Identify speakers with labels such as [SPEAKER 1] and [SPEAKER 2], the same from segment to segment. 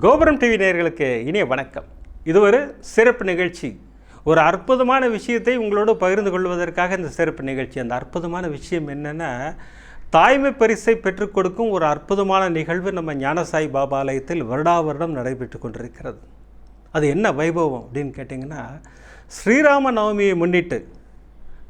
[SPEAKER 1] கோபுரம் டிவி நேயர்களுக்கு இனிய வணக்கம். இது ஒரு சிறப்பு நிகழ்ச்சி. ஒரு அற்புதமான விஷயத்தை உங்களோடு பகிர்ந்து கொள்வதற்காக இந்த சிறப்பு நிகழ்ச்சி. அந்த அற்புதமான விஷயம் என்னென்னா தாய்மை பரிசை பெற்றுக் கொடுக்கும் ஒரு அற்புதமான நிகழ்வு நம்ம ஞானசாய் பாபா ஆலயத்தில் வருடா வருடம் நடைபெற்று கொண்டிருக்கிறது. அது என்ன வைபவம் அப்படின்னு கேட்டிங்கன்னா ஸ்ரீராம நவமியை முன்னிட்டு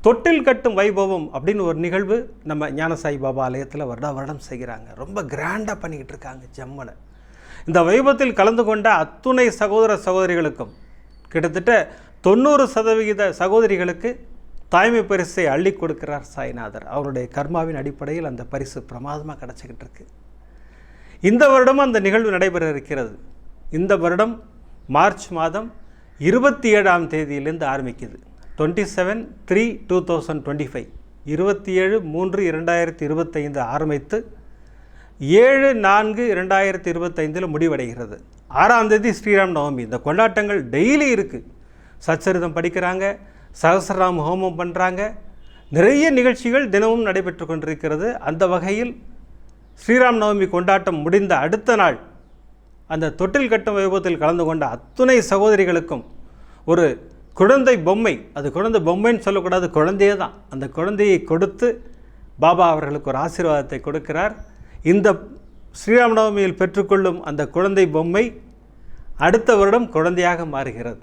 [SPEAKER 1] தொட்டில் கட்டும் வைபவம் அப்படின்னு ஒரு நிகழ்வு நம்ம ஞானசாய் பாபா ஆலயத்தில் வருடா வருடம் செய்கிறாங்க. ரொம்ப கிராண்டாக பண்ணிக்கிட்டு இருக்காங்க ஜம்மனை. இந்த வைபத்தில் கலந்து கொண்ட அத்துணை சகோதர சகோதரிகளுக்கும் கிட்டத்தட்ட தொண்ணூறு சதவிகித சகோதரிகளுக்கு தாய்மை பரிசை அள்ளி கொடுக்கிறார் சாய்நாதர். அவருடைய கர்மாவின் அடிப்படையில் அந்த பரிசு பிரமாதமாக கிடச்சிக்கிட்டு இருக்கு. இந்த வருடமும் அந்த நிகழ்வு நடைபெற இருக்கிறது. இந்த வருடம் மார்ச் மாதம் இருபத்தி ஏழாம் தேதியிலிருந்து ஆரம்பிக்குது. Twenty seven three two thousand twenty five. இருபத்தி ஏழு மூன்று இரண்டாயிரத்தி இருபத்தைந்து ஆரம்பித்து ஏழு நான்கு இரண்டாயிரத்தி இருபத்தைந்தில் முடிவடைகிறது. ஆறாம் தேதி ஸ்ரீராம் நவமி. இந்த கொண்டாட்டங்கள் டெய்லி இருக்குது சச்சரிதம் படிக்கிறாங்க சகசராம் ஹோமம் பண்ணுறாங்க நிறைய நிகழ்ச்சிகள் தினமும் நடைபெற்று கொண்டிருக்கிறது. அந்த வகையில் ஸ்ரீராம் நவமி கொண்டாட்டம் முடிந்த அடுத்த நாள் அந்த தொட்டில் கட்டும் வைபவத்தில் கலந்து கொண்ட அத்துணை சகோதரிகளுக்கும் ஒரு குழந்தை பொம்மை அது குழந்தை பொம்மைன்னு சொல்லக்கூடாது குழந்தையே தான். அந்த குழந்தையை கொடுத்து பாபா அவர்களுக்கு ஒரு ஆசீர்வாதத்தை கொடுக்கிறார். இந்த ஸ்ரீராமநவமியில் பெற்றுக்கொள்ளும் அந்த குழந்தை பொம்மை அடுத்த வருடம் குழந்தையாக மாறுகிறது.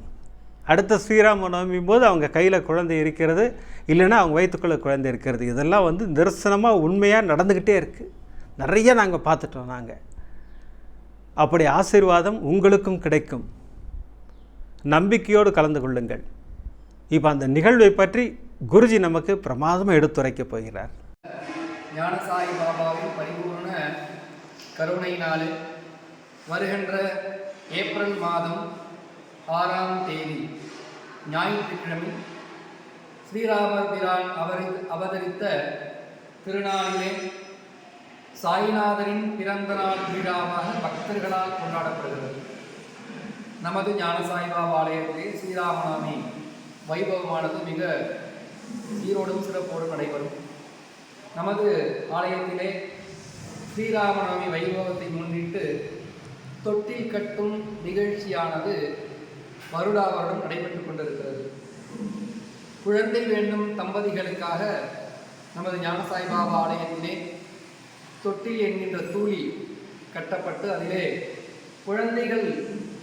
[SPEAKER 1] அடுத்த ஸ்ரீராம நவமி போது அவங்க கையில் குழந்தை இருக்கிறது இல்லைன்னா அவங்க வயிற்றுக்குள்ளே குழந்தை இருக்கிறது. இதெல்லாம் வந்து நிரசனமாக உண்மையாக நடந்துக்கிட்டே இருக்குது நிறைய நாங்கள் பார்த்துட்டோம் நாங்கள் அப்படி ஆசீர்வாதம் உங்களுக்கும் கிடைக்கும். நம்பிக்கையோடு கலந்து கொள்ளுங்கள். இப்போ அந்த நிகழ்வை பற்றி குருஜி நமக்கு பிரமாதமாக எடுத்துரைக்கப் போகிறார்.
[SPEAKER 2] பாபாவின் பரிபூர்ண கருணையினாலே வருகின்ற ஏப்ரல் மாதம் ஆறாம் தேதி ஞாயிற்றுக்கிழமை ஸ்ரீராமர் பிரான் அவரி அவதரித்த திருநாளிலே சாய்நாதரின் பிறந்த நாள் விழாவாக பக்தர்களால் கொண்டாடப்படுகிறது. நமது ஞானசாய்பாபா ஆலயத்திலே ஸ்ரீராமநவமி வைபவமானது மிக சீரோடும் சிறப்போடும் நடைபெறும். நமது ஆலயத்திலே ஸ்ரீராமநவமி வைபவத்தை முன்னிட்டு தொட்டில் கட்டும் நிகழ்ச்சியானது வருடா வருடம் நடைபெற்றுக் கொண்டிருக்கிறது. குழந்தை வேண்டும் தம்பதிகளுக்காக நமது ஞானசாய் பாபா ஆலயத்திலே தொட்டில் என்கின்ற தூளி கட்டப்பட்டு அதிலே குழந்தைகள்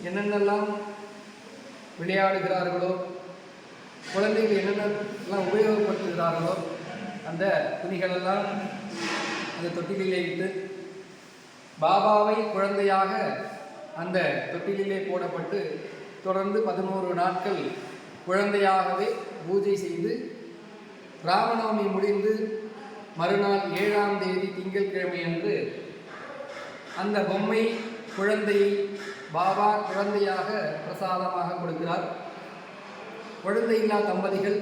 [SPEAKER 2] என்னென்னலாம் விளையாடுகிறார்களோ குழந்தைகள் என்னென்னலாம் உபயோகப்படுத்துகிறார்களோ அந்த துணிகளெல்லாம் அந்த தொட்டிலே இட்டு பாபாவை குழந்தையாக அந்த தொட்டிலே போடப்பட்டு தொடர்ந்து பதினோரு நாட்கள் குழந்தையாகவே பூஜை செய்து ராமநவமி முடிந்து மறுநாள் ஏழாம் தேதி திங்கட்கிழமை அன்று அந்த பொம்மை குழந்தையை பாபா குழந்தையாக பிரசாதமாக கொடுக்கிறார். குழந்தை இல்லா தம்பதிகள்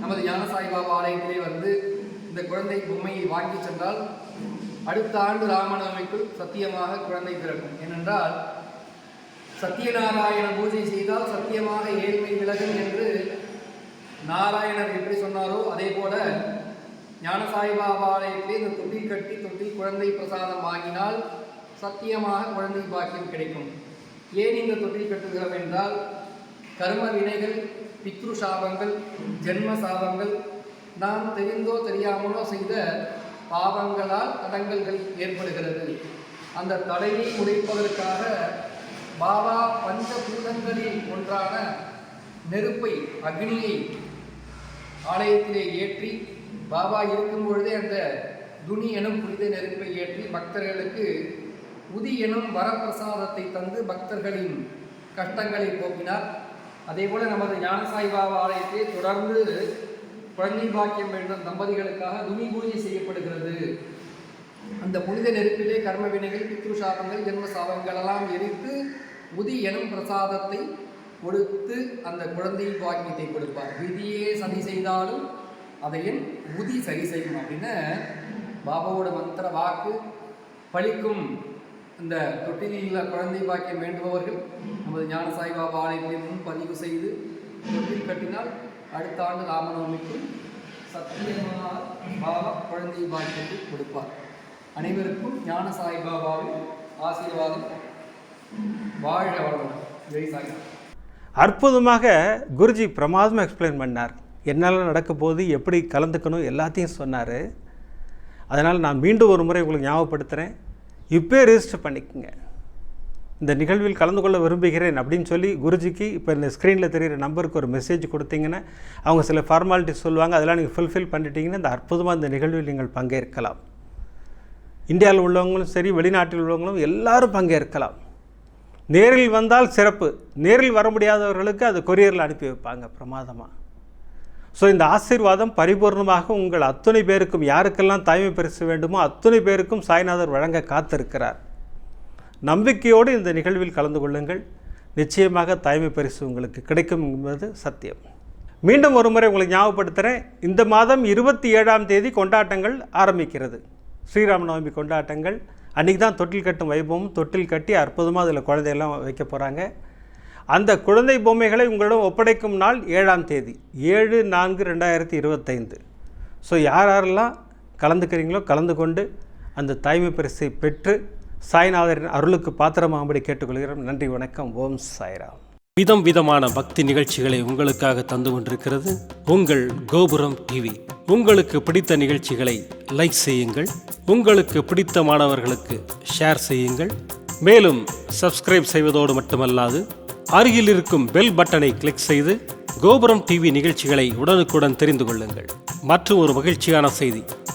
[SPEAKER 2] நமது ஞானசாய் பாபா ஆலயத்திலே வந்து இந்த குழந்தை பொம்மையை வாங்கி சென்றால் அடுத்த ஆண்டு ராமநவமிக்குள் சத்தியமாக குழந்தை பிறக்கும். ஏனென்றால் சத்தியநாராயண பூஜை செய்தால் சத்தியமாக ஏழ்மை விலகும் என்று நாராயணர் எப்படி சொன்னாரோ அதே போல ஞானசாய் பாபா ஆலயத்திலே இந்த தொட்டில் கட்டி தொட்டில் குழந்தை பிரசாதம் வாங்கினால் சத்தியமாக குழந்தை பாக்கியம் கிடைக்கும். ஏன் இந்த தொட்டில் கட்டுகிறோம் என்றால் கர்ம வினைகள் பித்ரு சாபங்கள் ஜென்ம சாபங்கள் நாம் தெரிந்தோ தெரியாமலோ செய்த பாவங்களால் தடங்கல்கள் ஏற்படுகிறது. அந்த தடையை உடைப்பதற்காக பாபா பஞ்சபூதங்களில் ஒன்றான நெருப்பை அக்னியை ஆலயத்திலே ஏற்றி பாபா இருக்கும் பொழுதே அந்த துணி எனும் புனித நெருப்பை ஏற்றி பக்தர்களுக்கு உதி எனும் வரப்பிரசாதத்தை தந்து பக்தர்களின் கஷ்டங்களை போக்கினார். அதே போல நமது ஞானசாய் பாபா ஆலயத்தை தொடர்ந்து குழந்தை பாக்கியம் வேண்டும் தம்பதிகளுக்காக துணி பூஜை செய்யப்படுகிறது. அந்த புனித நெருப்பிலே கர்ம வினைகள் பித்ரு ஜென்ம சாபங்கள் எல்லாம் எரித்து உதி எனும் பிரசாதத்தை கொடுத்து அந்த குழந்தை பாக்கியத்தை கொடுப்பார். விதியே சதி செய்தாலும் அதையும் உதி சரி செய்யும் அப்படின்னு பாபாவோட மந்திர வாக்கு பழிக்கும் இந்த தொட்டிலில் குழந்தை பாக்கியம் வேண்டுபவர்கள் நமது ஞானசாய் பாபா ஆலயத்தை முன் பதிவு செய்து தொட்டில் கட்டினால் அடுத்த ஆண்டு ராமநவமிக்கு சத்தியமாக பாபா குழந்தை பாக்கியத்தை கொடுப்பார். அனைவருக்கும் ஞான சாய்பாபாவின் ஆசீர்வாதம். வாழ வளமுடன். ஜெய் சாய்
[SPEAKER 1] அற்புதமாக குருஜி பிரமாதமாக எக்ஸ்பிளைன் பண்ணார். என்னால் நடக்க போது எப்படி கலந்துக்கணும் எல்லாத்தையும் சொன்னார். அதனால் நான் மீண்டும் ஒரு முறை உங்களுக்கு ஞாபகப்படுத்துகிறேன் இப்போ ரிஜிஸ்டர் பண்ணிக்கோங்க. இந்த நிகழ்வில் கலந்து கொள்ள விரும்புகிறேன் அப்படின்னு சொல்லி குருஜிக்கு இப்போ இந்த ஸ்க்ரீனில் தெரிகிற நம்பருக்கு ஒரு மெசேஜ் கொடுத்தீங்கன்னா அவங்க சில ஃபார்மாலிட்டிஸ் சொல்லுவாங்க. அதெல்லாம் நீங்கள் ஃபுல்ஃபில் பண்ணிட்டீங்கன்னா இந்த அற்புதமாக இந்த நிகழ்வில் நீங்கள் பங்கேற்கலாம். இந்தியாவில் உள்ளவங்களும் சரி வெளிநாட்டில் உள்ளவங்களும் எல்லாரும் பங்கேற்கலாம். நேரில் வந்தால் சிறப்பு. நேரில் வர முடியாதவர்களுக்கு அது கொரியரில் அனுப்பி வைப்பாங்க பிரமாதமாக ஸோ இந்த ஆசீர்வாதம் பரிபூர்ணமாக உங்கள் அத்துணை பேருக்கும் யாருக்கெல்லாம் தாய்மை பரிசு வேண்டுமோ அத்துணை பேருக்கும் சாய்நாதர் வழங்க காத்திருக்கிறார். நம்பிக்கையோடு இந்த நிகழ்வில் கலந்து கொள்ளுங்கள். நிச்சயமாக தாய்மை பரிசு உங்களுக்கு கிடைக்கும் என்பது சத்தியம். மீண்டும் ஒரு முறை உங்களை ஞாபகப்படுத்துகிறேன் இந்த மாதம் இருபத்தி ஏழாம் தேதி கொண்டாட்டங்கள் ஆரம்பிக்கிறது. ஸ்ரீராமநவமி கொண்டாட்டங்கள். அன்றைக்கி தான் தொட்டில் கட்டும் வைபவம் தொட்டில் கட்டி அற்புதமாக அதில் குழந்தையெல்லாம் வைக்க போகிறாங்க அந்த குழந்தை பொம்மைகளை உங்களிடம் ஒப்படைக்கும் நாள் ஏழாம் தேதி ஏழு நான்கு ரெண்டாயிரத்தி இருபத்தைந்து. ஸோ யார் யாரெல்லாம் கலந்துக்கிறீங்களோ கலந்து கொண்டு அந்த தாய்மை பரிசை பெற்று சாய்நாதரின் அருளுக்கு பாத்திரமாகும்படி கேட்டுக்கொள்கிறோம். நன்றி வணக்கம். ஓம் சாய்ராம்.
[SPEAKER 3] விதம் விதமான பக்தி நிகழ்ச்சிகளை உங்களுக்காக தந்து கொண்டிருக்கிறது உங்கள் கோபுரம் டிவி. உங்களுக்கு பிடித்த நிகழ்ச்சிகளை லைக் செய்யுங்கள். உங்களுக்கு பிடித்த மாணவர்களுக்கு ஷேர் செய்யுங்கள். மேலும் சப்ஸ்கிரைப் செய்வதோடு மட்டுமல்லாது அருகில் இருக்கும் பெல் பட்டனை கிளிக் செய்து கோபுரம் டிவி நிகழ்ச்சிகளை உடனுக்குடன் தெரிந்து கொள்ளுங்கள். மற்றும் ஒரு மகிழ்ச்சியான செய்தி.